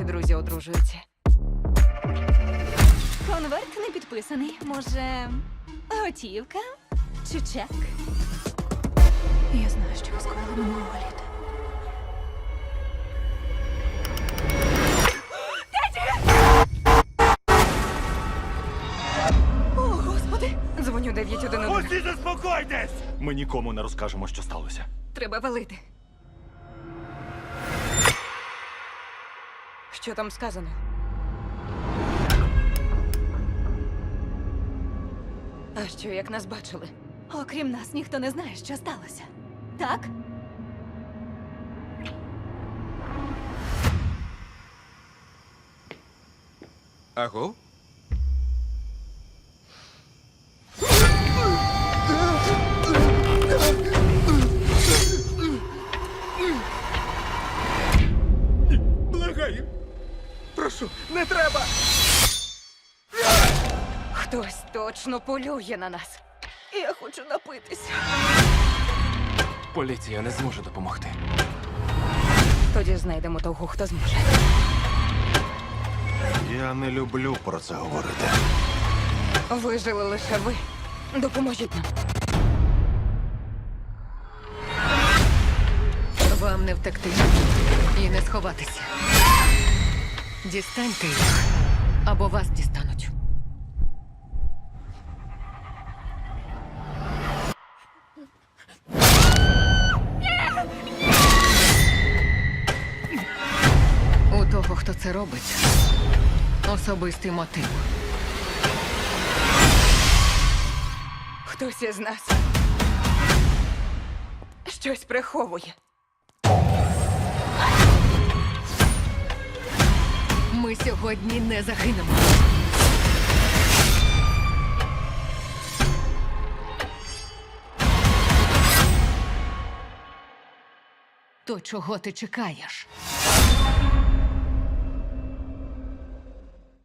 наші друзі одружуються. Конверт не підписаний. Може, готівка чи чек? Я знаю, що ви скоїли минулого літа. О, господи! Дзвоню 911. Усі заспокойтесь! Ми нікому не розкажемо, що сталося. Треба валити. Що там сказано? А що, як нас бачили? Окрім нас, ніхто не знає, що сталося. Так? Аго? Благаю. Прошу, не треба. Хтось точно полює на нас. Я хочу напитися. Поліція не зможе допомогти. Тоді знайдемо того, хто зможе. Я не люблю про це говорити. Вижили лише ви. Допоможіть нам. Вам не втекти і не сховатися. Дістаньте їх, або вас дістануть. У того, хто це робить, особистий мотив. Хтось із нас щось приховує. Ми сьогодні не загинемо. То чого ти чекаєш?